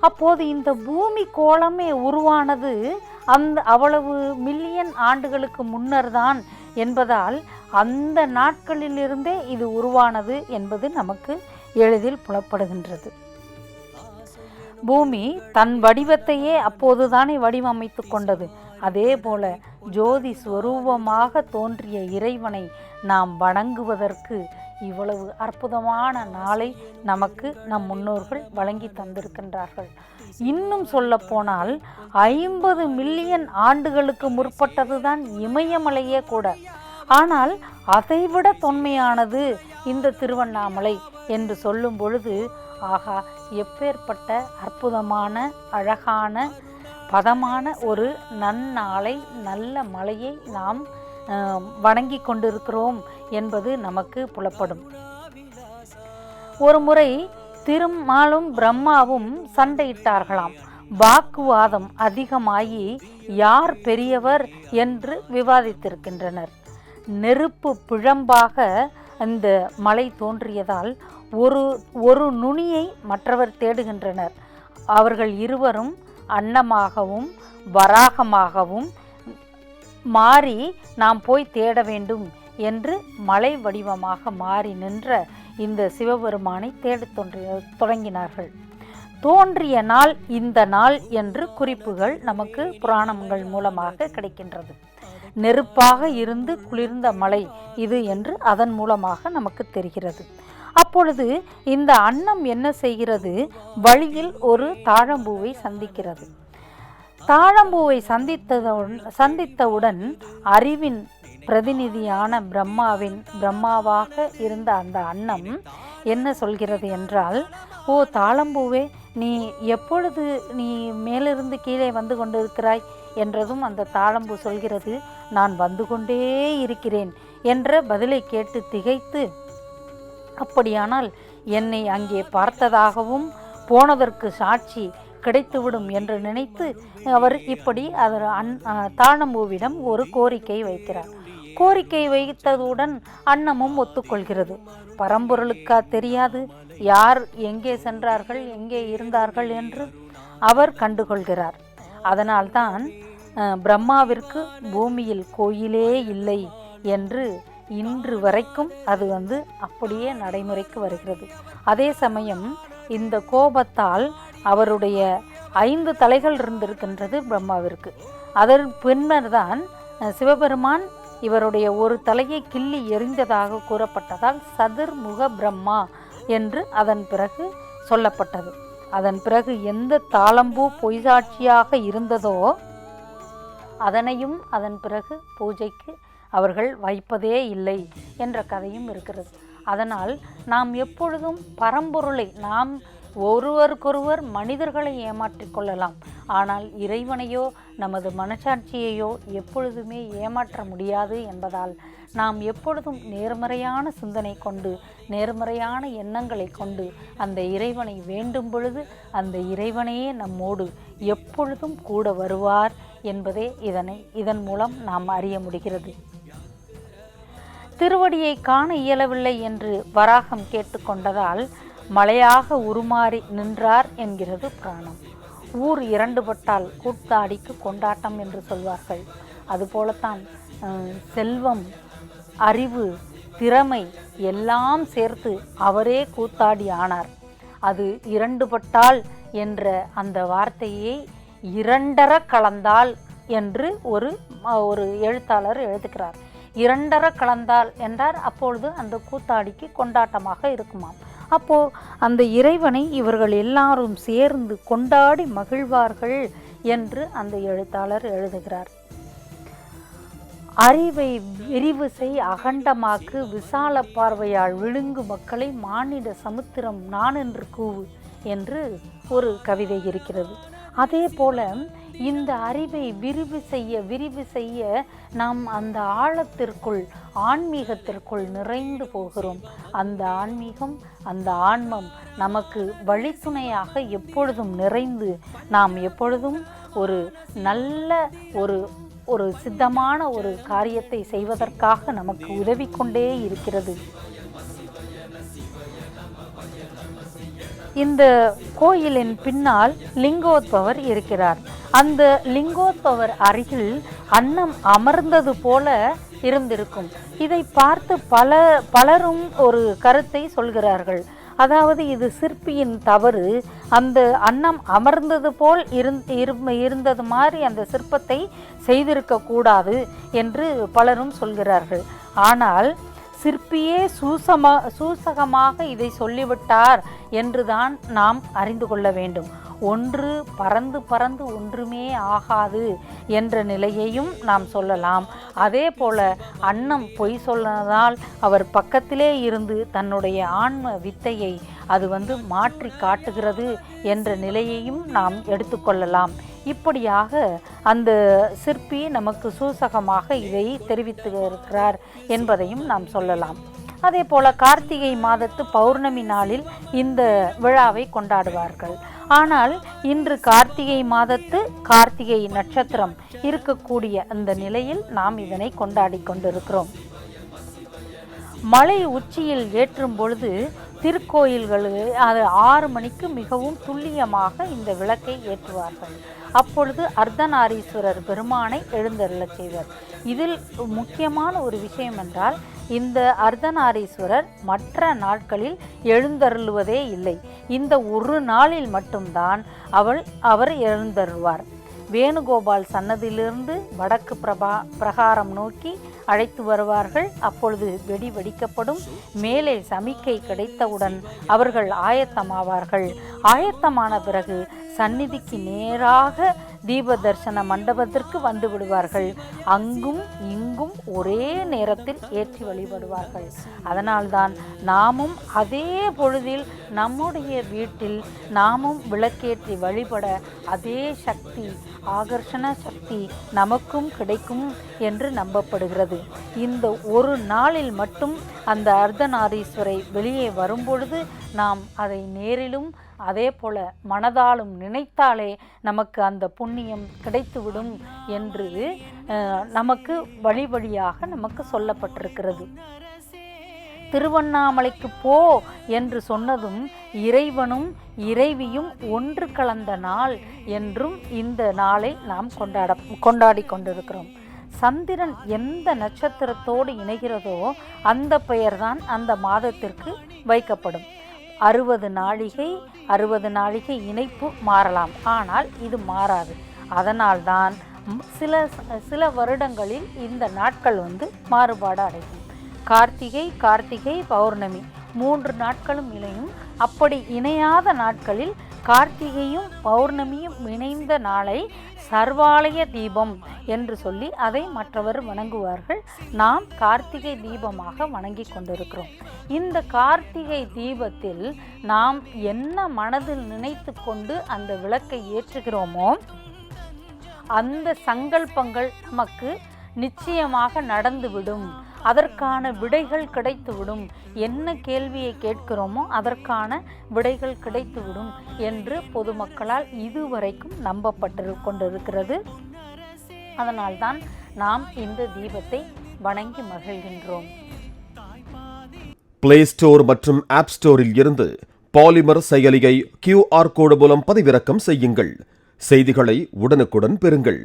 அப்போது இந்த பூமி கோளமே உருவானது அந்த அவ்வளவு மில்லியன் ஆண்டுகளுக்கு முன்னர் தான் என்பதால் அந்த நாட்களிலிருந்தே இது உருவானது என்பது நமக்கு எளிதில் புலப்படுகின்றது. பூமி தன் வடிவத்தையே அப்போதுதானே வடிவமைத்து கொண்டது. அதே போல ஜோதி ஸ்வரூபமாக தோன்றிய இறைவனை நாம் வணங்குவதற்கு இவ்வளவு அற்புதமான நாளை நமக்கு நம் முன்னோர்கள் வழங்கி தந்திருக்கின்றார்கள். இன்னும் சொல்ல போனால் ஐம்பது மில்லியன் ஆண்டுகளுக்கு முற்பட்டதுதான் இமயமலையே கூட. ஆனால் அதைவிட தொன்மையானது இந்த திருவண்ணாமலை என்று சொல்லும் பொழுது ஆகா எப்பேற்பட்ட அற்புதமான அழகான பதமான ஒரு நன்னாளை நல்ல மலையை நாம் வணங்கி கொண்டிருக்கிறோம் என்பது நமக்கு புலப்படும். ஒரு முறை திருமாலும் பிரம்மாவும் சண்டையிட்டார்களாம். வாக்குவாதம் அதிகமாகி யார் பெரியவர் என்று விவாதித்திருக்கின்றனர். நெருப்பு பிழம்பாக அந்த மலை தோன்றியதால் ஒரு ஒரு நுனியை மற்றவர் தேடுகின்றனர். அவர்கள் இருவரும் அன்னமாகவும் வராகமாகவும் மாறி நாம் போய் தேட வேண்டும் என்று மலை வடிவமாக மாறி நின்ற இந்த சிவபெருமானை தேடத் தோன்றிய தொடங்கினார்கள். தோன்றிய நாள் இந்த நாள் என்று குறிப்புகள் நமக்கு புராணங்கள் மூலமாக கிடைக்கின்றது. நெருப்பாக இருந்து குளிர்ந்த மலை இது என்று அதன் மூலமாக நமக்கு தெரிகிறது. அப்பொழுது இந்த அன்னம் என்ன செய்கிறது? வழியில் ஒரு தாழம்பூவை சந்திக்கிறது. தாழம்பூவை சந்தித்ததுடன் சந்தித்தவுடன் அறிவின் பிரதிநிதியான பிரம்மாவின் பிரம்மாவாக இருந்த அந்த அன்னம் என்ன சொல்கிறது என்றால் ஓ தாழம்பூவே நீ எப்பொழுது நீ மேலிருந்து கீழே வந்து கொண்டிருக்கிறாய்? என்றதும் அந்த தாழம்பூ சொல்கிறது நான் வந்து கொண்டே இருக்கிறேன் என்ற பதிலை கேட்டு திகைத்து அப்படியானால் என்னை அங்கே பார்த்ததாகவும் போனதற்கு சாட்சி கிடைத்துவிடும் என்று நினைத்து அவர் இப்படி அவர் அன் தாழம்பூவிடம் ஒரு கோரிக்கை வைக்கிறார். கோரிக்கை வைத்ததுடன் அன்னமும் ஒத்துக்கொள்கிறது. பரம்பொருளுக்கா தெரியாது. யார் எங்கே சென்றார்கள் எங்கே இருந்தார்கள் என்று அவர் கண்டுகொள்கிறார். அதனால்தான் பிரம்மாவிற்கு பூமியில் கோயிலே இல்லை என்று இன்று வரைக்கும் அது வந்து அப்படியே நடைமுறைக்கு வருகிறது. அதே சமயம் இந்த கோபத்தால் அவருடைய ஐந்து தலைகள் இருந்திருக்கின்றது பிரம்மாவிற்கு. அதன் பின்னர் தான் சிவபெருமான் இவருடைய ஒரு தலையை கிள்ளி எறிந்ததாக கூறப்பட்டதால் சதுர்முக பிரம்மா என்று அதன் பிறகு சொல்லப்பட்டது. அதன் பிறகு எந்த தாளம்பூ பொய்சாட்சியாக இருந்ததோ அதனையும் அதன் பிறகு பூஜைக்கு அவர்கள் வைப்பதே இல்லை என்ற கதையும் இருக்கிறது. அதனால் நாம் எப்பொழுதும் பரம்பொருளை நாம் ஒருவருக்கொருவர் மனிதர்களை ஏமாற்றிக் கொள்ளலாம். ஆனால் இறைவனையோ நமது மனசாட்சியையோ எப்பொழுதுமே ஏமாற்ற முடியாது என்பதால் நாம் எப்பொழுதும் நேர்மறையான சிந்தனை கொண்டு நேர்மறையான எண்ணங்களை கொண்டு அந்த இறைவனை வேண்டும் பொழுது அந்த இறைவனையே நம்மோடு எப்பொழுதும் கூட வருவார் என்பதே இதனை இதன் மூலம் நாம் அறிய முடிகிறது. திருவடியை காண இயலவில்லை என்று வராகம் கேட்டுக்கொண்டதால் மலையாக உருமாறி நின்றார் என்கிறது புராணம். ஊர் இரண்டுபட்டால் கூத்தாடிக்கு கொண்டாட்டம் என்று சொல்வார்கள். அதுபோலத்தான் செல்வம் அறிவு திறமை எல்லாம் சேர்த்து அவரே கூத்தாடி ஆனார். அது இரண்டுபட்டால் என்ற அந்த வார்த்தையை இரண்டர கலந்தால் என்று ஒரு ஒரு எழுத்தாளர் எழுதுகிறார். இரண்டர கலந்தால் என்றார் அப்பொழுது அந்த கூத்தாடிக்கு கொண்டாட்டமாக இருக்குமாம். அப்போ அந்த இறைவனை இவர்கள் எல்லாரும் சேர்ந்து கொண்டாடி மகிழ்வார்கள் என்று அந்த எழுத்தாளர் எழுதுகிறார். அறிவை விரிவு செய் அகண்டமாக்கு விசால பார்வையால் விழுங்கு மக்களை மானிட சமுத்திரம் நான் என்று கூவு என்று ஒரு கவிதை இருக்கிறது. அதே போல இந்த அறிவை விரிவு செய்ய விரிவு செய்ய நாம் அந்த ஆழத்திற்குள் ஆன்மீகத்திற்குள் நிறைந்து போகிறோம். அந்த ஆன்மீகம் அந்த ஆன்மம் நமக்கு வழித்துணையாக எப்பொழுதும் நிறைந்து நாம் எப்பொழுதும் ஒரு நல்ல ஒரு ஒரு சித்தமான ஒரு காரியத்தை செய்வதற்காக நமக்கு உதவி கொண்டே இருக்கிறது. இந்த கோயிலின் பின்னால் லிங்கோத்பவர் இருக்கிறார். அந்த லிங்கோத்பவர் அருகில் அன்னம் அமர்ந்தது போல இருந்திருக்கும். இதை பார்த்து பல பலரும் ஒரு கருத்தை சொல்கிறார்கள். அதாவது இது சிற்பியின் தவறு. அந்த அன்னம் அமர்ந்தது போல் இருந் இருந்தது மாதிரி அந்த சிற்பத்தை செய்திருக்க கூடாது என்று பலரும் சொல்கிறார்கள். ஆனால் சிற்பியே சூசமா சூசகமாக இதை சொல்லிவிட்டார் என்றுதான் நாம் அறிந்து கொள்ள வேண்டும். ஒன்று பறந்து பறந்து ஒன்றுமே ஆகாது என்ற நிலையையும் நாம் சொல்லலாம். அதே போல அன்னம் பொய் சொன்னதால் அவர் பக்கத்திலே இருந்து தன்னுடைய ஆன்ம வித்தையை அது வந்து மாற்றி காட்டுகிறது என்ற நிலையையும் நாம் எடுத்துக்கொள்ளலாம் இப்படியாக அந்த சிற்பி நமக்கு சூசகமாக இதை தெரிவித்து இருக்கிறார் என்பதையும் நாம் சொல்லலாம். அதே போல கார்த்திகை மாதத்து பௌர்ணமி நாளில் இந்த விழாவை கொண்டாடுவார்கள். ஆனால் இன்று கார்த்திகை மாதத்து கார்த்திகை நட்சத்திரம் இருக்கக்கூடிய அந்த நிலையில் நாம் இதனை கொண்டாடி கொண்டிருக்கிறோம். மலை உச்சியில் ஏற்றும் பொழுது திருக்கோயில்களில் அது ஆறு மணிக்கு மிகவும் துல்லியமாக இந்த விளக்கை ஏற்றுவார்கள். அப்பொழுது அர்த்தநாரீஸ்வரர் பெருமானை எழுந்தருளச் செய்வர். இதில் முக்கியமான ஒரு விஷயம் என்றால் இந்த அர்த்தநாரீஸ்வரர் மற்ற நாட்களில் எழுந்தருளுவதே இல்லை. இந்த ஒரு நாளில் மட்டும்தான் அவள் அவர் எழுந்தருவார் வேணுகோபால் சன்னதியிலிருந்து வடக்கு பிரபா பிரகாரம் நோக்கி அழைத்து வருவார்கள். அப்பொழுது வெடி வெடிக்கப்படும். மேலே சமிக்கை கிடைத்தவுடன் அவர்கள் ஆயத்தமாவார்கள். ஆயத்தமான பிறகு சந்நிதிக்கு நேராக தீப தரிசன மண்டபத்திற்கு வந்து விடுவார்கள். அங்கும் இங்கும் ஒரே நேரத்தில் ஏற்றி வழிபடுவார்கள். அதனால்தான் நாமும் அதே பொழுதில் நம்முடைய வீட்டில் நாமும் விளக்கேற்றி வழிபட அதே சக்தி ஆகர்ஷண சக்தி நமக்கும் கிடைக்கும் என்று நம்பப்படுகிறது. இந்த ஒரு நாளில் மட்டும் அந்த அர்த்தநாரீஸ்வரை வெளியே வரும்பொழுது நாம் அதை நேரிலும் அதே போல மனதாலும் நினைத்தாலே நமக்கு அந்த புண்ணியம் கிடைத்துவிடும் என்று நமக்கு வழி வழியாக நமக்கு சொல்லப்பட்டிருக்கிறது. திருவண்ணாமலைக்கு போ என்று சொன்னதும் இறைவனும் இறைவியும் ஒன்று கலந்த நாள் என்றும் இந்த நாளை நாம் கொண்டாட கொண்டாடி கொண்டிருக்கிறோம். சந்திரன் எந்த நட்சத்திரத்தோடு இணைகிறதோ அந்த பெயர்தான் அந்த மாதத்திற்கு வைக்கப்படும். அறுபது நாழிகை அறுபது நாழிகை இணைப்பு மாறலாம். ஆனால் இது மாறாது. அதனால்தான் சில சில வருடங்களில் இந்த நாட்கள் வந்து மாறுபாடு அடையும். கார்த்திகை கார்த்திகை பௌர்ணமி. மூன்று நாட்களும் இணையும். அப்படி இணையாத நாட்களில் கார்த்திகையும் பௌர்ணமியும் இணைந்த நாளை சர்வாலய தீபம் என்று சொல்லி அதை மற்றவர் வணங்குவார்கள். நாம் கார்த்திகை தீபமாக வணங்கி கொண்டிருக்கிறோம். இந்த கார்த்திகை தீபத்தில் நாம் என்ன மனதில் நினைத்து கொண்டு அந்த விளக்கை ஏற்றுகிறோமோ அந்த சங்கல்பங்கள் நமக்கு நிச்சயமாக நடந்துவிடும். அதற்கான விடைகள் கிடைத்துவிடும். என்ன கேள்வியை கேட்கிறோமோ அதற்கான விடைகள் கிடைத்துவிடும் என்று பொதுமக்களால் இதுவரைக்கும் நம்பப்பட்டு கொண்டிருக்கிறது. அதனால்தான் நாம் இந்த தீபத்தை வணங்கி மகிழ்கின்றோம். பிளே ஸ்டோர் மற்றும் ஆப் ஸ்டோரில் இருந்து பாலிமர் செயலியை கியூஆர் கோடு மூலம் பதிவிறக்கம் செய்யுங்கள். செய்திகளை உடனுக்குடன் பெறுங்கள்.